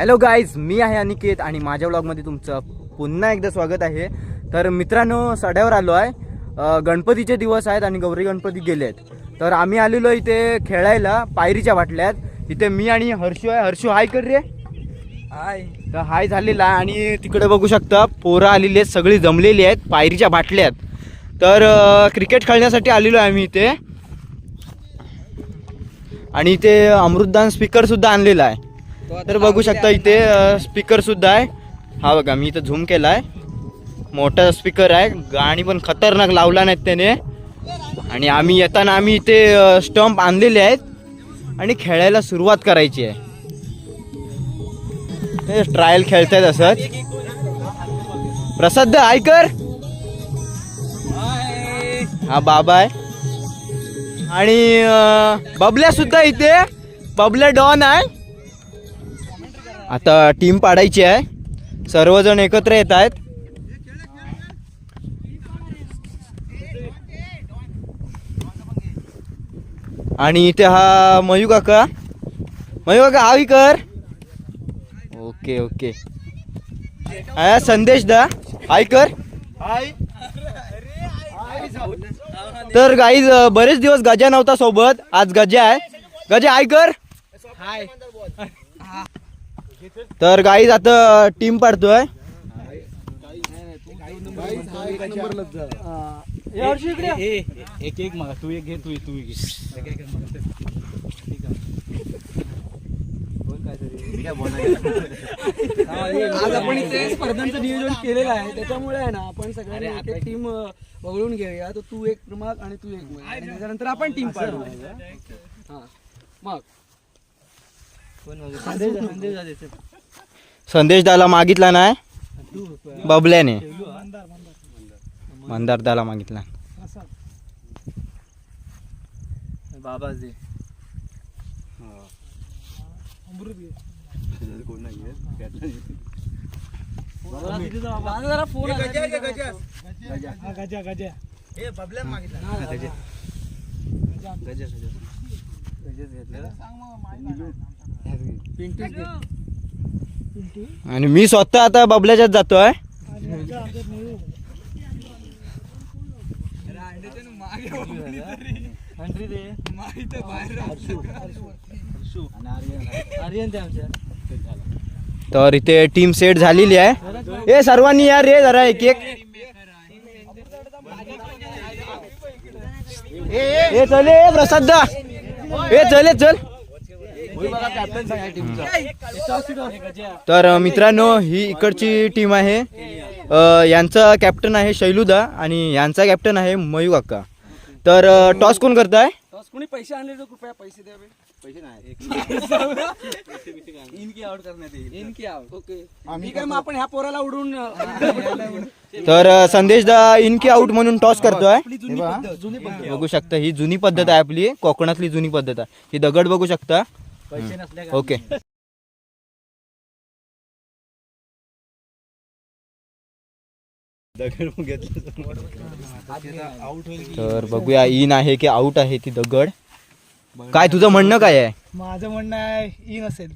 Hello guys मी आहे अनिकेत आणि माझ्या ब्लॉगमध्ये तुमचं पुन्हा एकदा स्वागत आहे. तर मित्रांनो सड्यावर आलो आहे. गणपतीचे दिवस आहेत आणि गौरी गणपती गेलेत. तर आम्ही आलेलो इथे खेळायला पायरीच्या बाटल्यात. इथे मी आणि हर्षू आहे. हर्षू हाय कर रे. हाय तर हाय झालेला आहे आणि तिकडे बघू शकता पोरं आलेली आहेत सगळी जमलेली आहेत पायरीच्या बाटल्यात. तर क्रिकेट खेळण्यासाठी आलेलो आहे आम्ही इथे. आणि इथे अमृतदान स्पीकर सुद्धा आणलेला आहे. तर बघू शकता इथे स्पीकर सुद्धा आहे. हा बघा मी इथं झूम केला आहे मोठा स्पीकर आहे. गाणी पण खतरनाक लावला नाहीत त्याने. आणि आम्ही येताना आम्ही इथे स्टंप आणलेले आहेत. आणि खेळायला सुरुवात करायची आहे. ते ट्रायल खेळतायत असत प्रसाद ऐकर हा बाबा आहे. आणि बबल्या सुद्धा इथे. बबल्या डॉन आहे. आता टीम पाडायची आहे. सर्वजण एकत्र येत आहेत. आणि इथे हा मयू काका. मयू काका हावी कर. Okay okay. हा संदेश दा. हाय कर. तर गाईज बरेच दिवस गजा नव्हता सोबत. आज गजा आहे. गजा हाय कर. तर गाईज आता टीम पाडतोय. एक एक मग तू एक घे तू तू घे आज आपण इथे स्पर्धांचं नियोजन केलेलं आहे. त्याच्यामुळे आहे ना आपण सगळ्यांनी एक एक टीम वगळून घेऊया. तर तू एक मग आणि तू एक मग. आणि त्याच्यानंतर आपण टीम पाडू. हा. मग. संदेश दाला मागितला नाही? बबल्याने. मंदार दाला मागितला. बाबा दे माझा जरा फोन आणि मी स्वतः आता बबल्याच्यात जातोय. तर इथे टीम सेट झालेली आहे. ए सर्वांनी यार रे जरा एक एक. ए चले प्रसाद दा. ए चल चल. तर मित्रांनो ही इकडची टीम आहे. अ, यांचा कॅप्टन आहे शैलूदा आणि यांचा कॅप्टन आहे मयू काका तर टॉस कोण करताय? कोणी पैसे आणले तर कृपया पैसे द्यावे पैसे नाही. इनकी आउट करण्यात येईल. इनकी आउट ओके ठीक आहे मग आपण ह्या पोराला उडून तर संदेश दा इनकी आउट म्हणून टॉस करतोय. बघू शकता ही जुनी पद्धत आहे आपली कोकणातली जुनी पद्धत आहे. ही दगड बघू शकता. पैसे ओके. तर बघूया इन आहे की आउट आहे ती दगड? काय तुझं म्हणणं काय आहे? माझं म्हणणं आहे इन असेल.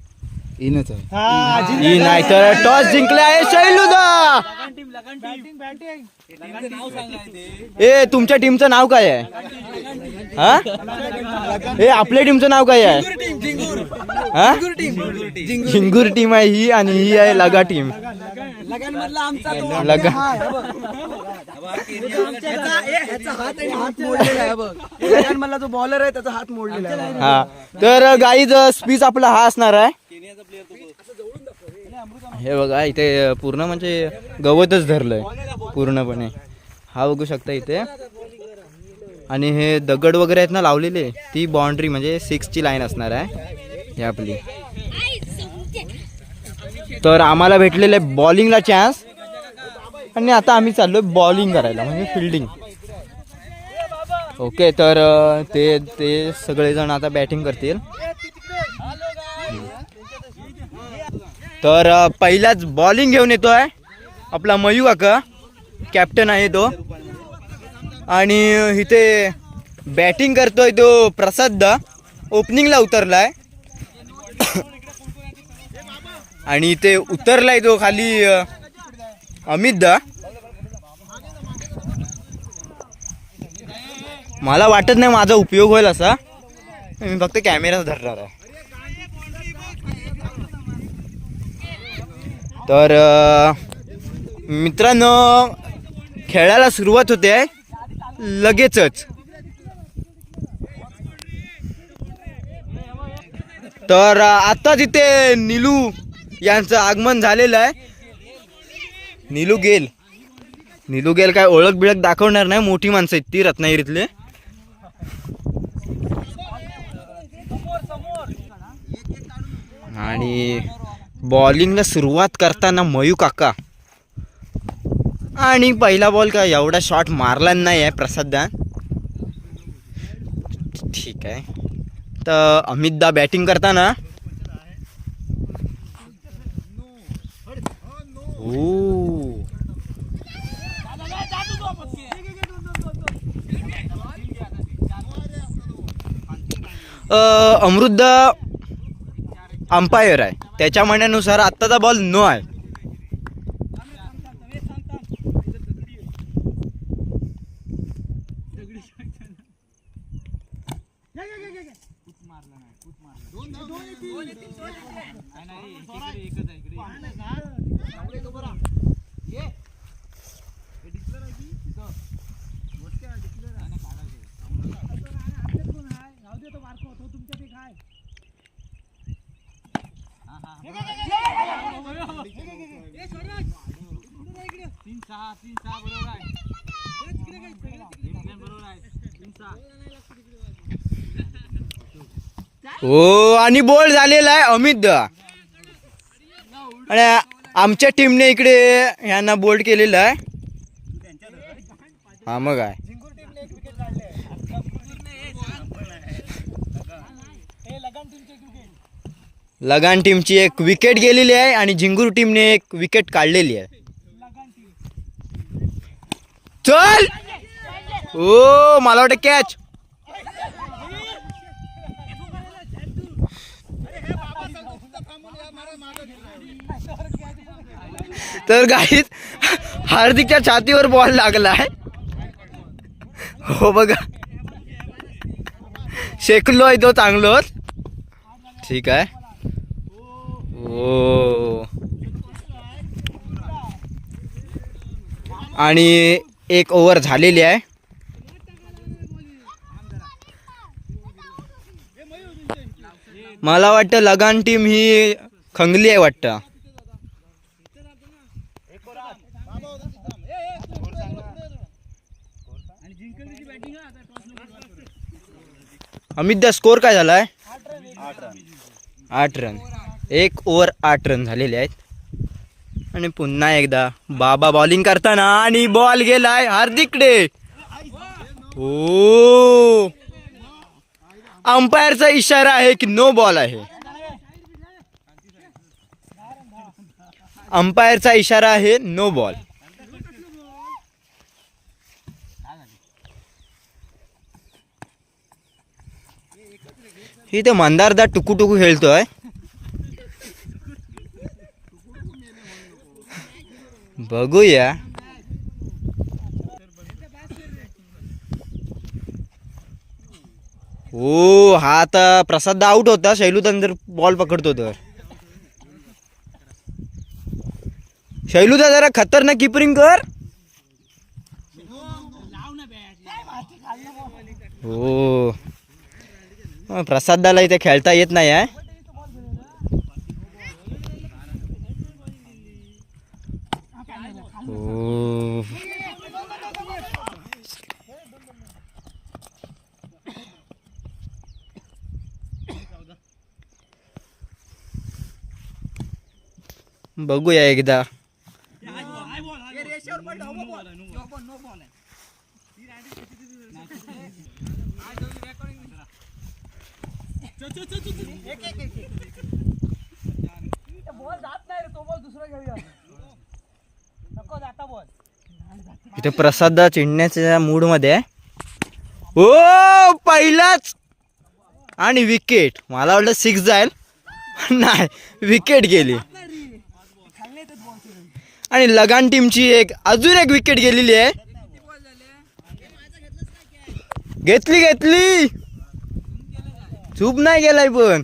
इनच आहे. इन आहे तर टॉस जिंकले आहे शैलूदा! ए तुमच्या टीमचं नाव काय आहे? हा? ए आपल्या टीमचं नाव काय आहे? हा झिंगूर टीम आहे ही आणि ही आहे लगा टीम. लगांमधला आमचा तो लगा जो बॉलर आहे त्याचा हात मोडलेला आहे हा. तर गाईज स्पीच आपला हा असणार आहे. हे बघा इथे पूर्ण म्हणजे गवतच धरलंय पूर्णपणे. हा बघू शकता इथे. आणि हे दगड वगैरे आहेत ना लावलेले ती बाउंड्री म्हणजे सिक्सची लाईन असणार आहे. ही आपली. तर आम्हाला भेटलेले बॉलिंगला चान्स आणि आता आम्ही चाललो बॉलिंग करायला म्हणजे फिल्डिंग ओके तर ते ते सगळेजण आता बॅटिंग करतील. तर पहिलाच बॉलिंग घेऊन येतो आहे आपला मयू काका. कॅप्टन आहे तो. आणि इथे बॅटिंग करतोय तो प्रसाद ओपनिंगला उतरला आहे आणि इथे उतरलाय तो खाली अमितदा अमित दा. मला वाटत नाही माझा उपयोग होईल असा. मी फक्त कॅमेरा धरणार आहे. तर मित्रांनो खेळायला सुरुवात होते. लगेचच. तर आता तिथे नीलू यांचं आगमन झालेलं आहे. निलू गेल. निलू गेल काय ओळख बिळख दाखवणार नाही मोठी माणसं आहेत ती रत्नागिरीतले. आणि बॉलिंगला सुरुवात करताना मयू काका. आणि पहिला बॉल का एवढा शॉट मारला नाही आहे प्रसाददा. ठीक आहे. तर अमितदा बॅटिंग करताना ओ. अमृतदा अंपायर आहे. त्याच्या म्हणण्यानुसार आत्ताचा बॉल नो आहे तीन सहा तीन सहा बरोबर आहे बरोबर आहे तीन सहा हो आणि बोल झालेला आहे अमित आणि आमच्या टीमने इकडे यांना बोल्ड केलेलं आहे. हा मग आहे. लगान टीमची एक विकेट गेलेली आहे आणि झिंगूर टीमने एक विकेट काढलेली आहे. चल! ओ मला वाटतं कॅच तर गाईत हार्दिकच्या छातीवर बॉल लागला आहे हो बघा. शेकलो आहे तो चांगलोच. ठीक आहे. ओ आणि एक ओव्हर झालेली आहे. मला वाटतं लगान टीम ही खंगली आहे वाटतं. अमित स्कोअर स्कोर काय आहे आठ रन एक ओव्हर आठ रन झालेले आहेत. आणि पुन्हा एकदा बाबा बॉलिंग करताना आणि बॉल गेलाय हार्दिकडे हो अंपायरचा इशारा आहे की नो बॉल आहे. अंपायरचा इशारा आहे नो बॉल इथे मंदारदा टुकू टुकू खेळतोय. बघूया. हो हा आता प्रसाद आउट होता. शैलू जर बॉल पकडतो तर. शैलूदा जरा खतरनाक किपरिंग कर. हो प्रसादाला इथे खेळता येत नाही आहे बघूया एकदा. ते प्रसाद चिडण्याच्या मूडमध्ये आहे. ओ पहिलाच! आणि विकेट मला वाटलं सिक्स जाईल. नाही विकेट गेली. आणि लगान टीमची एक अजून एक विकेट गेलेली आहे. घेतली घेतली! चूप नाही गेलाय पण.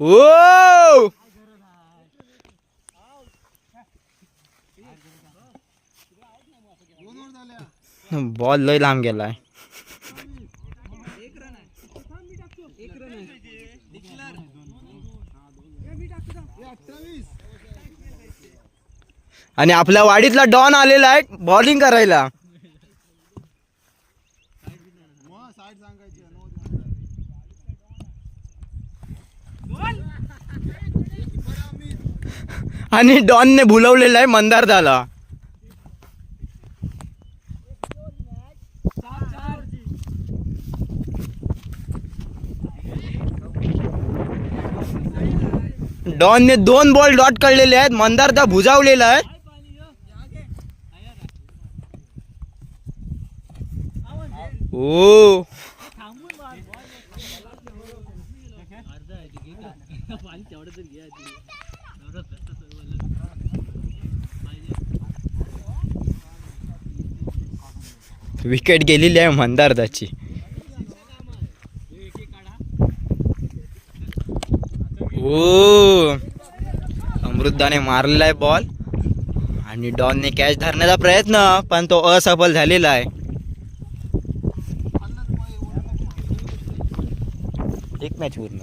ओ! बॉल लय लांब गेलाय. आणि आपल्या वाडीतला डॉन आलेला आहे बॉलिंग करायला. आणि डॉनने भुलवलेला आहे मंदार झाला डॉनने दोन बॉल डॉट काढलेले आहेत. मंदारदा भुजावलेला आहे. ओ. विकेट गेलेली आहे मंदारदाची. हो. ओ अमृतदाने मारलेला आहे बॉल आणि डॉनने कॅच धरण्याचा प्रयत्न पण तो असफल झालेला आहे. एक मॅच पूर्ण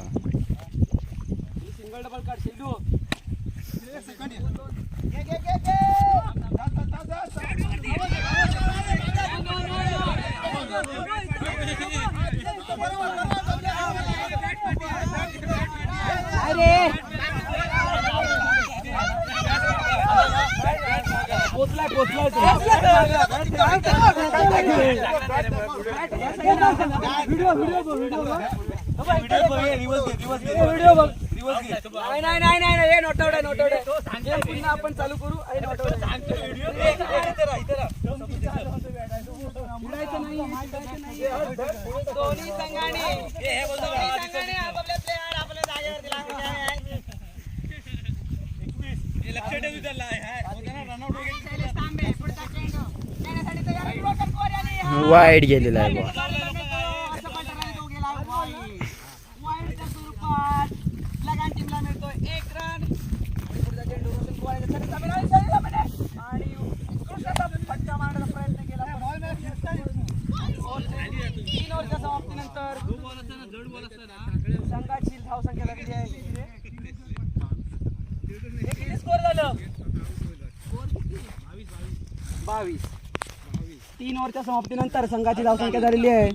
व्हिडिओ व्हिडिओ व्हिडिओ नाही नाही नाही नाही नाही, नोट आउट आहे नोट आउट आहे. हे पुन्हा आपण चालू करू नोट आउट आहे. हिंडायचं नाही, हिंडायचं नाही. दोन्ही संघाने दोन्ही संघाने आपापले player आपल्या जागेवरती लागले आहेत. तांबे, पुढचा चेंडू. नेण्यासाठी तयार आहे. युवक कोऱ्याने हा वाईट गेलेला आहे बॉल अशा प्रकारे तो गेला वाईड. वाईडच्या स्वरूपात लगान टीमला मिळतोय एक रन आणि पुढचा चेंडू रोशन कुवारेच्या साठी सामील आहे. शैली सामील आहे. आणि उत्कृष्ट असा फटका मारण्याचा प्रयत्न केला तीन ओव्हरच्या समाप्तीनंतर संघाची धावसंख्या झालेली आहे हे किती स्कोर झालं बावीस तीन ओव्हरच्या समाप्तीनंतर संघाची धावसंख्या झालेली आहे.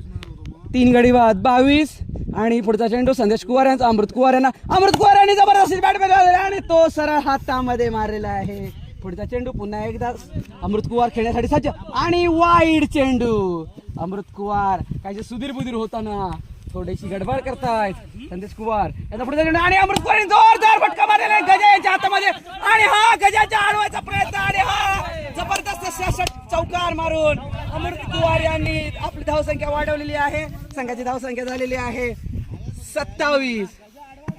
तीन गडी बाद बावीस. आणि पुढचा चेंडू संदेश कुवार यांचा अमृत कुवार यांना. अमृत कुवार यांनी जबरदस्ती बॅट बघावलेला आणि तो सरळ हातामध्ये मारलेला आहे. पुढचा चेंडू पुन्हा एकदा अमृत कुवार खेळण्यासाठी सज्ज आणि वाईड चेंडू. अमृत कुवार काहीचे सुधीर बुधीर होताना थोडीशी गडबड करतायत. संदेश कुवार याचा पुढे आणि अमृत कुवार जोरदार फटका मारलेला आहे यांच्या हातामध्ये. आणि हा गजाच्या अडवायचा प्रयत्न आणि हा जबरदस्त असा चौकार मारून अमृत कुवार यांनी आपली धावसंख्या वाढवलेली आहे. संघाची धावसंख्या झालेली आहे. सत्तावीस.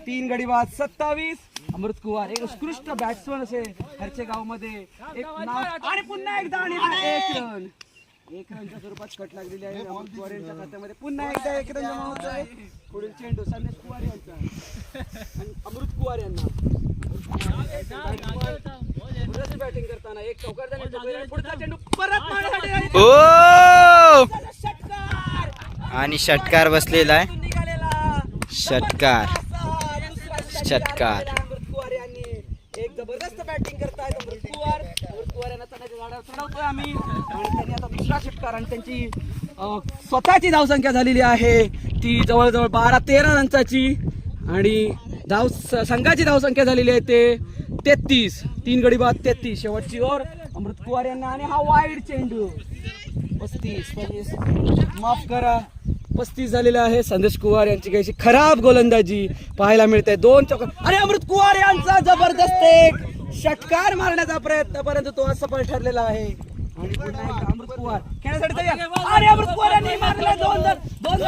तीन गडी बाद. सत्तावीस. अमृत कुवार एक उत्कृष्ट बॅट्समन असे हरचे गावमध्ये. एक नाव आणि पुन्हा एकदा आणि हा एक रन एक रनच्या स्वरूपात कट लागलेली आहे. अमृत कुवार यांच्या खात्यामध्ये पुन्हा एकदा एक रन जमा होत आहे. पुढील चेंडू संदेश कुवार यांचा. आणि अमृत कुवार यांना. बॅटिंग करताना एक चौकार. पुढचा चेंडू परत ओ आणि षटकार बसलेला आहे. निघालेला. षटकार. षटकार. अमृत कुवार यांनी एक जबरदस्त बॅटिंग करतायत अमृत कुवार. अमृत कुवार यांना आम्ही. आणि त्यांनी आता दुसरा कारण त्यांची स्वतःची धावसंख्या झालेली आहे. ती जवळजवळ बारा तेरा रनचाची आणि धाव स- संघाची धावसंख्या झालेली आहे ते तेहतीस. तीन गडी बाद तेहतीस. शेवटची ओर अमृत कुवार यांना आणि हा वाईड चेंडू पस्तीस पस्तीस. माफ करा. पस्तीस झालेला आहे संदेश कुवार यांची काही खराब गोलंदाजी पाहायला मिळते. दोन चौक आणि अमृत कुवार यांचा जबरदस्त एक षटकार मारण्याचा प्रयत्न परंतु तो असफल ठरलेला आहे. अमृत कुवार तयार अमृत यांनी मारले दोन दोन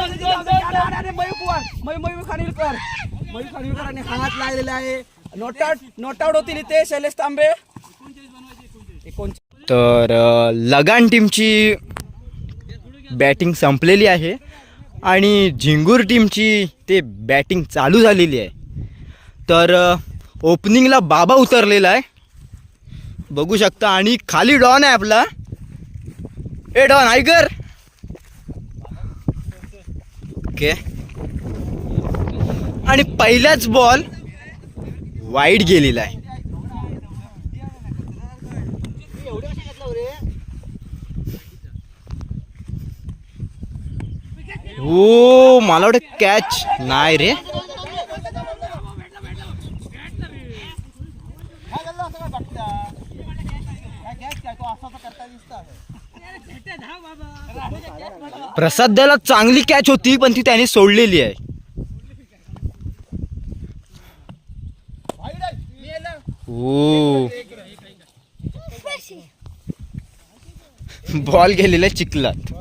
मयूर मयूर खानिलकर मयूर हात लागलेला आहे नोट आउट आउट होतील इथे शैलेश तांबे एकोणचाळीस तर लगान टीमची बॅटिंग संपलेली आहे आणि झिंगूर टीमची ते बॅटिंग चालू झालेली आहे. तर ओपनिंगला बाबा उतरलेला आहे. बघू शकता आणि खाली डॉन आहे आपला. ए डॉन ऐकर ओके. आणि पहिलाच बॉल वाईट गेलेला आहे. हो मला वाटतं कॅच नाही रे. प्रसाद द्याला चांगली कॅच होती पण ती त्याने सोडलेली आहे. हो बॉल गेलेला चिखलात.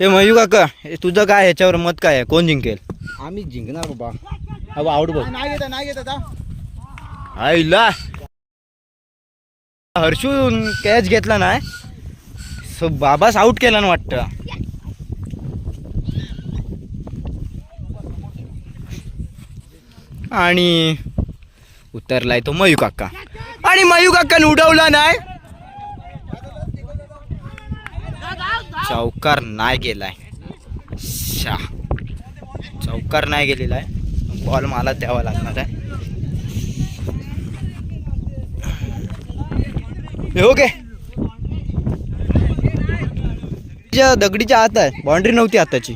हे मयू काका हे तुझं काय ह्याच्यावर मत काय आहे? कोण जिंकेल? आम्ही जिंकणार बाबा अब आउट बघ. नाही घेता नाही घेता आईला. हर्षून कॅच घेतला नाही. सो बाबास आउट केला ना वाटतं. आणि उतरलाय तो मयू काका. आणि मयू काकाने उडवला नाही. चौकार नाही गेलाय. शा. चौकार नाही गेलेला आहे. बॉल मला द्यावा लागणार आहे. ओके हो दगडीच्या आत आहे. बाउंड्री नव्हती आताची.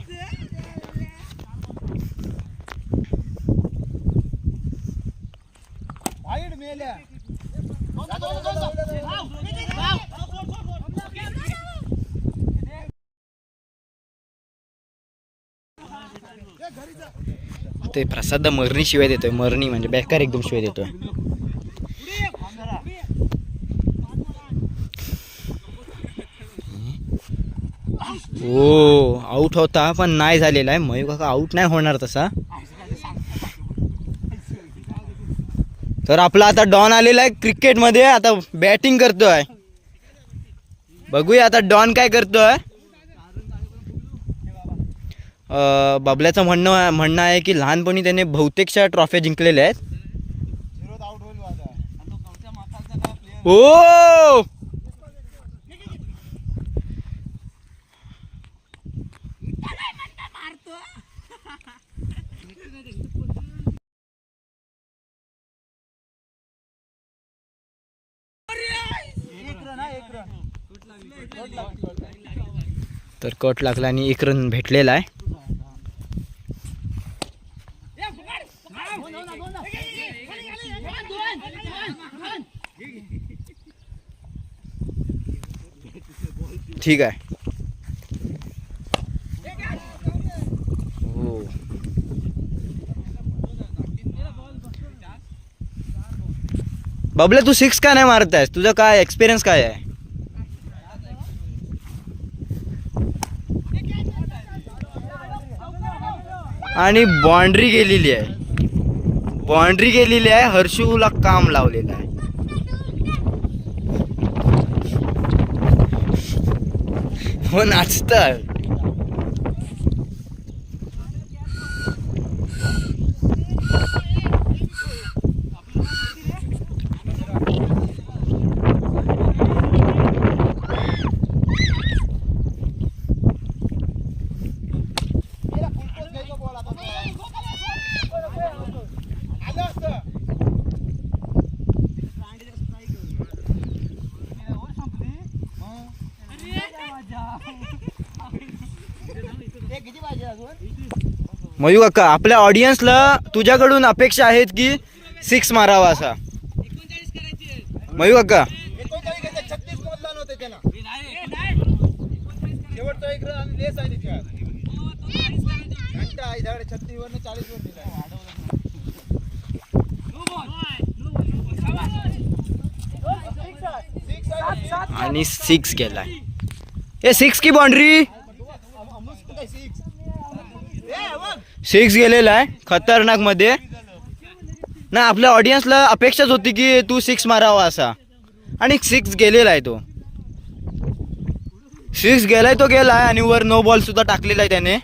ते प्रसाद मरणी शिवाय देतोय. मरणी म्हणजे बेकार एकदम शिवाय देतोय. हो आऊट होता पण नाही झालेला आहे. मयूर काका आऊट नाही होणार तसा. तर आपला आता डॉन आलेला आहे क्रिकेटमध्ये. आता बॅटिंग करतोय. बघूया आता डॉन काय करतोय. बबल्याचं म्हणणं म्हणणं आहे की लहानपणी त्याने बहुतेकशा ट्रॉफ्या जिंकलेल्या आहेत. हो तर कट लागला आणि एक रन भेटलेला आहे. ठीक आहे. हो. बबले तू सिक्स का नाही मारत आहेस? तुझा काय एक्सपिरियन्स काय आहे? आणि बाँड्री गेलेली आहे. बाँड्री गेलेली आहे हर्षूला काम लावलेलं आहे. हो नाचतं मयू काका आपल्या ऑडियन्सला तुझ्याकडून अपेक्षा आहेत की सिक्स मारावा असा. मयू काका. आहे आणि सिक्स गेलाय ए सिक्स की बाउंड्री सिक्स गेलेला आहे खतरनाकमध्ये ना आपल्या ऑडियन्सला अपेक्षाच होती की तू सिक्स मारावा असा. आणि सिक्स गेलेला आहे तो. सिक्स गेलाय तो गेलाय आणि वर नो बॉल सुद्धा टाकलेला आहे त्याने.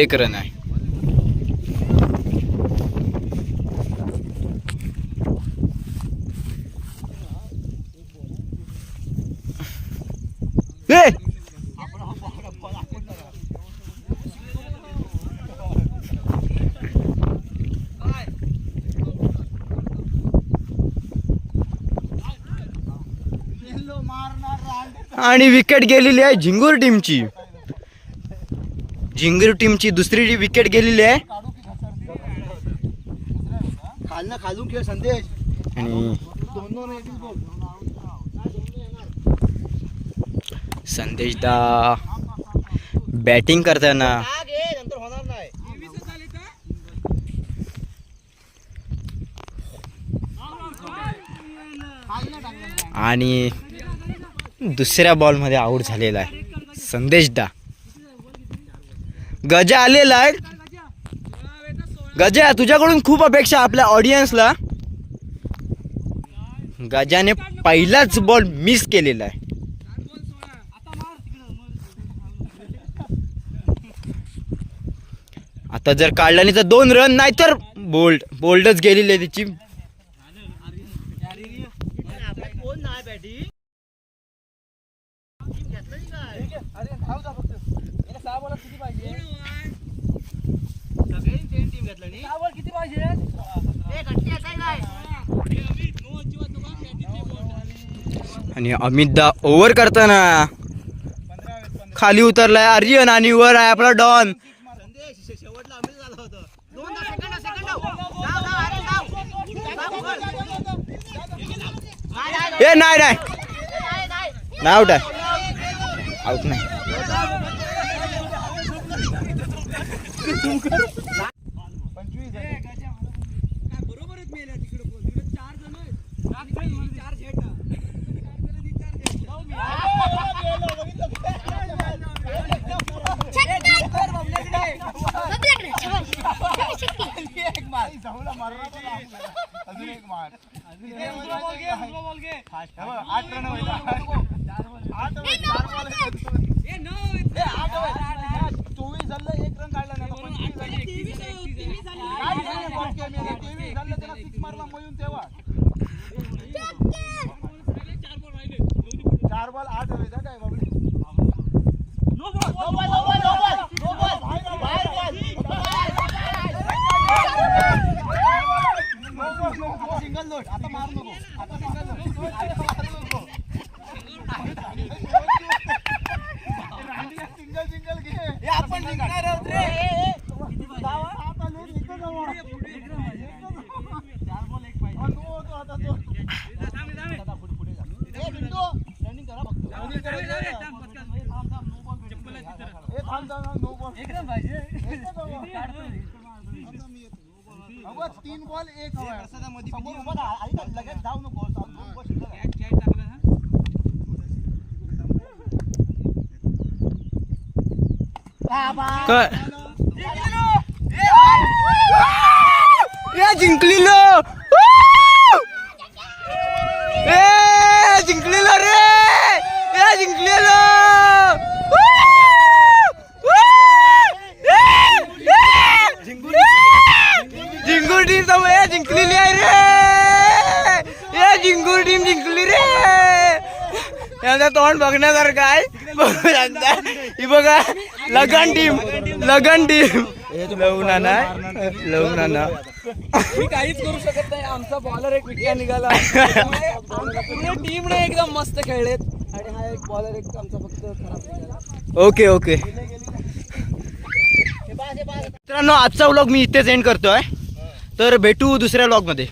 एक रन आहे ए! आणि विकेट गेलेली आहे झिंगूर टीमची झिंगूर टीमची दुसरी विकेट गेलेली आहे. आणि दोन दोन एक गोल संदेश दा बॅटिंग करताना आणि दुसऱ्या बॉलमध्ये आऊट झालेला आहे. संदेश दा. गजा आलेला आहे. गजा तुझ्याकडून खूप अपेक्षा आपल्या ऑडियन्सला गजाने पहिलाच बॉल मिस केलेला आहे. आता जर काढला नाही तर दोन रन नाही तर बोल्ड बोल्डच गेलेली आहे त्याची कोण नाही बॅटिंग सहा बॉलात किती पाहिजे सगळे सेम टीम घेतलं नाही सहा बॉल किती पाहिजे आणि अमितदा ओव्हर करताना. खाली उतरलाय आर्यन आणि वर आहे आपला डॉन. ए नाही नाही. नाही आउट आहे आउट नाही बरोबरच मेल्या तिकडे बोल तिकडे चार जण आहेत चार झेट चोवीस झालं एक रन काढला नाही पंचवीस काय झालं बॉल केली आहे? तेवीस झालं त्याला सिक्स मारला मयून तेव्हा चार बॉल आठ व्हायचा काय बाबा no ball no ball no ball no ball बाहेर बाहेर सिंगल नोट आता मार नको. आता सिंगल नोट आता मार नको सिंगल सिंगल घे आपण जिंकणार आहोत रे आता लेट इथं जाऊ चार बॉल एक पाहिजे तो होतो आता तो दादा पुढे पुढे जा ए बिंदू रनिंग करा फक्त रनिंग करा ए थांब थांब नो बॉल एक रन पाहिजे अगं तीन बॉल एक हवाय समोर उभा राहा आई तर लगेच जाऊ नको जाऊ नको शिल्लक आहे. काय? या जिंकलेलो! ए जिंकलेलो रे! या जिंकलेलो! जिंकूर टीम तर जिंकलेली आहे रे! या जिंकूर टीम जिंकली रे! यांचा तोंड बघण्यासारखं आहे. बघू यांचा ही बघा. लगन टीम लगन टीम. लवनाना लवनाना मी काहीच करू शकत नाही. आमचा बॉलर एक विकेट निघाला. पूर्ण टीमने एकदम मस्त खेळलेत. आणि हा एक बॉलर एक आमचा फक्त खराब ओके ओके. मित्रांनो आजचा व्लॉग मी इथेच एंड करतोय. तर भेटू दुसऱ्या व्लॉगमध्ये.